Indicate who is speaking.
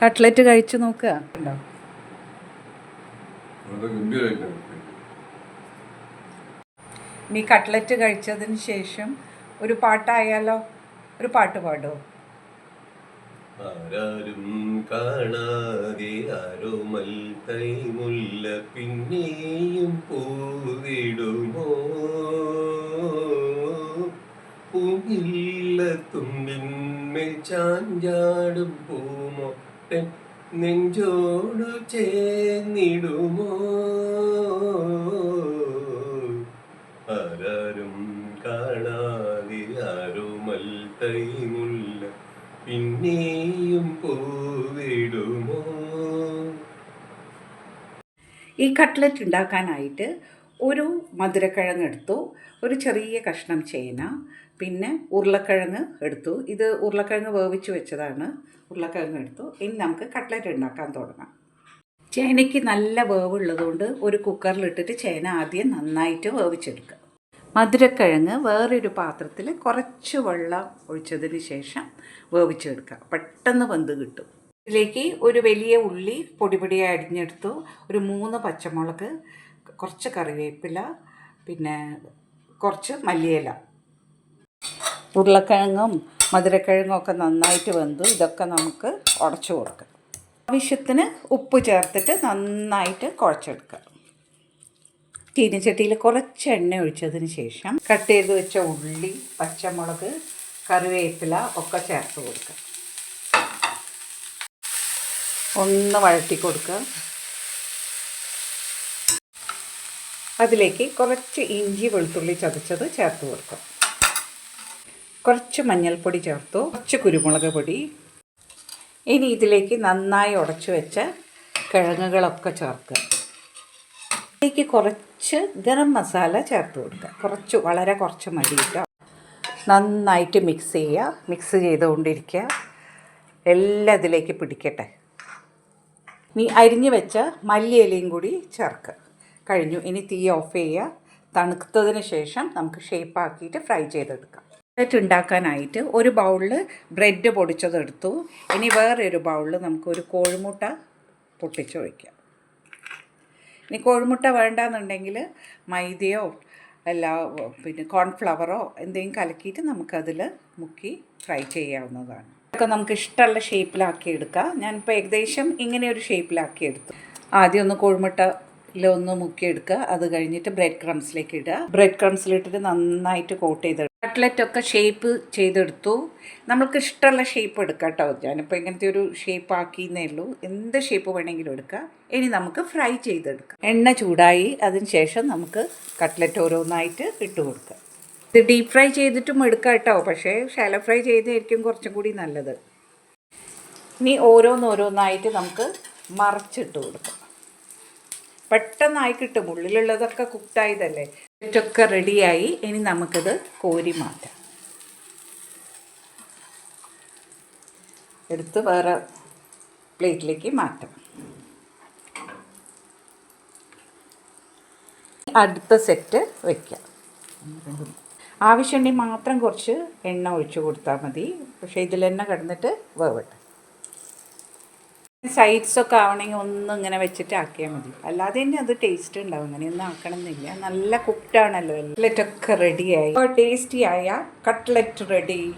Speaker 1: Cutlet കഴിച്ചു നോക്കുക. ഉണ്ടോ
Speaker 2: അത്
Speaker 1: നീ കട്ട്ലറ്റ് കഴിച്ചതിന് ശേഷം ഒരു പാട്ടായാലോ? ഒരു പാട്ട് പാടുമോ
Speaker 3: ആരാരും കാണാതെ ആരോമൽ തൈമുല്ല പിന്നെയും പൂവിടുമോ? പൂവില്ല തുമ്പിന്മേൽ ചാഞ്ചാടും പൂമൊട്ടൻ നെഞ്ചോടു ചേർന്നിടുമോ ആരാരും കാണാതെ പിന്നെയും പൂവിടുമോ?
Speaker 1: ഈ കട്ട്ലറ്റ് ഉണ്ടാക്കാനായിട്ട് ഒരു മധുരക്കിഴങ്ങ് എടുത്തു ഒരു ചെറിയ കഷ്ണം ചേന പിന്നെ ഉരുളക്കിഴങ്ങ് എടുത്തു. ഇത് ഉരുളക്കിഴങ്ങ് വേവിച്ച് വെച്ചതാണ്. ഉരുളക്കിഴങ്ങ് എടുത്തു. ഇനി നമുക്ക് കട്ട്ലറ്റ് ഉണ്ടാക്കാൻ തുടങ്ങാം. ചേനയ്ക്ക് നല്ല വേവുള്ളതുകൊണ്ട് ഒരു കുക്കറിലിട്ടിട്ട് ചേന ആദ്യം നന്നായിട്ട് വേവിച്ചെടുക്കുക. മധുരക്കിഴങ്ങ് വേറൊരു പാത്രത്തിൽ കുറച്ച് വെള്ളം ഒഴിച്ചതിന് ശേഷം വേവിച്ചെടുക്കുക. പെട്ടെന്ന് വെന്ത് കിട്ടും. ഇതിലേക്ക് ഒരു വലിയ ഉള്ളി പൊടിപൊടിയായി അടിഞ്ഞെടുത്തു ഒരു മൂന്ന് പച്ചമുളക് കുറച്ച് കറിവേപ്പില പിന്നെ കുറച്ച് മല്ലിയില. ഉരുളക്കിഴങ്ങും മധുരക്കിഴങ്ങും ഒക്കെ നന്നായിട്ട് വെന്തു ഇതൊക്കെ നമുക്ക് ഉടച്ചു കൊടുക്കാം. ആവശ്യത്തിന് ഉപ്പ് ചേർത്തിട്ട് നന്നായിട്ട് കുഴച്ചെടുക്കുക. തീനച്ചട്ടിയിൽ കുറച്ച് എണ്ണ ഒഴിച്ചതിന് ശേഷം കട്ട് ചെയ്ത് വെച്ച ഉള്ളി പച്ചമുളക് കറിവേപ്പില ഒക്കെ ചേർത്ത് കൊടുക്കുക. ഒന്ന് വഴറ്റി കൊടുക്കുക. അതിലേക്ക് കുറച്ച് ഇഞ്ചി വെളുത്തുള്ളി ചതച്ചത് ചേർത്ത് കൊടുക്കുക കുറച്ച് മഞ്ഞൾപ്പൊടി ചേർത്തു. കുറച്ച് കുരുമുളക് പൊടി. ഇനി ഇതിലേക്ക് നന്നായി ഉടച്ചു വെച്ച കിഴങ്ങുകളൊക്കെ ചേർക്കുക. ഇതിലേക്ക് കുറച്ച് ഗരം മസാല ചേർത്ത് കൊടുക്കുക. കുറച്ച് വളരെ കുറച്ച് മതി നന്നായിട്ട് മിക്സ് ചെയ്യുക. മിക്സ് ചെയ്തുകൊണ്ടിരിക്കുക. എല്ലാം ഇതിലേക്ക് പിടിക്കട്ടെ. നീ അരിഞ്ഞു വെച്ച മല്ലിയിലയും കൂടി ചേർക്കുക. കഴിഞ്ഞു. ഇനി തീ ഓഫ് ചെയ്യുക. തണുത്തതിന് ശേഷം നമുക്ക് ഷേപ്പാക്കിയിട്ട് ഫ്രൈ ചെയ്തെടുക്കാം. ബ്രെഡ് ഉണ്ടാക്കാനായിട്ട് ഒരു ബൗളിൽ ബ്രെഡ് പൊടിച്ചതെടുത്തു ഇനി വേറെ ഒരു ബൗളിൽ നമുക്കൊരു കോഴിമുട്ട പൊട്ടിച്ചൊഴിക്കാം ഇനി കോഴിമുട്ട വേണ്ടാന്നുണ്ടെങ്കിൽ മൈദയോ അല്ല പിന്നെ കോൺഫ്ലവറോ എന്തെങ്കിലും കലക്കിയിട്ട് നമുക്കതിൽ മുക്കി ഫ്രൈ ചെയ്യാവുന്നതാണ്. ഒക്കെ നമുക്ക് ഇഷ്ടമുള്ള ഷേപ്പിലാക്കി എടുക്കാം. ഞാനിപ്പോൾ ഏകദേശം ഇങ്ങനെ ഒരു ഷേപ്പിലാക്കി എടുത്തു. ആദ്യം ഒന്ന് കോഴിമുട്ടയിൽ ഒന്ന് മുക്കിയെടുക്കുക അത് കഴിഞ്ഞിട്ട് ബ്രെഡ് ക്രംസിലേക്ക് ഇടുക. ബ്രെഡ് ക്രംസിലിട്ടിട്ട് നന്നായിട്ട് കോട്ട് ചെയ്ത് കട്ട്ലറ്റ് ഒക്കെ ഷേപ്പ് ചെയ്തെടുത്തു. നമ്മൾക്ക് ഇഷ്ടമുള്ള ഷേപ്പ് എടുക്കാം കേട്ടോ. ഞാനിപ്പോൾ ഇങ്ങനത്തെ ഒരു ഷേപ്പ് ആക്കിയെന്നേ ഉള്ളൂ. എന്ത് ഷേപ്പ് വേണമെങ്കിലും എടുക്കാം. ഇനി നമുക്ക് ഫ്രൈ ചെയ്തെടുക്കാം. എണ്ണ ചൂടായി. അതിന് ശേഷം നമുക്ക് കട്ട്ലറ്റ് ഓരോന്നായിട്ട് ഇട്ട് കൊടുക്കാം. ഇത് ഡീപ്പ് ഫ്രൈ ചെയ്തിട്ടും എടുക്കാം കേട്ടോ. പക്ഷേ ഷാലോ ഫ്രൈ ചെയ്തായിരിക്കും കുറച്ചും കൂടി നല്ലത്. ഇനി ഓരോന്നോരോന്നായിട്ട് നമുക്ക് മറിച്ചിട്ട് കൊടുക്കാം. പെട്ടെന്നായി കിട്ടും. ഉള്ളിലുള്ളതൊക്കെ കുക്ക്ഡായതല്ലേ ഇതൊക്കെ റെഡിയായി ഇനി നമുക്കിത് കോരി മാറ്റാം. എടുത്ത് വേറെ പ്ലേറ്റിലേക്ക് മാറ്റാം. അടുത്ത സെറ്റ് വയ്ക്കാം ആവശ്യമുണ്ടെങ്കിൽ മാത്രം കുറച്ച് എണ്ണ ഒഴിച്ച് കൊടുത്താൽ മതി. പക്ഷേ തന്നെ കിടന്നിട്ട് വേവട്ടെ. സൈഡ്സ് ഒക്കെ ആവണമെങ്കിൽ ഒന്ന് ഇങ്ങനെ വെച്ചിട്ട് ആക്കിയാൽ മതി. അല്ലാതെ തന്നെ അത് ടേസ്റ്റ് ഉണ്ടാവും. അങ്ങനെയൊന്നും ആക്കണമെന്നില്ല. നല്ല കുക്ക്ഡ് ആണല്ലോ. കട്ട്ലറ്റ് ഒക്കെ റെഡിയായി ടേസ്റ്റി ആയ കട്ട്ലറ്റ് റെഡി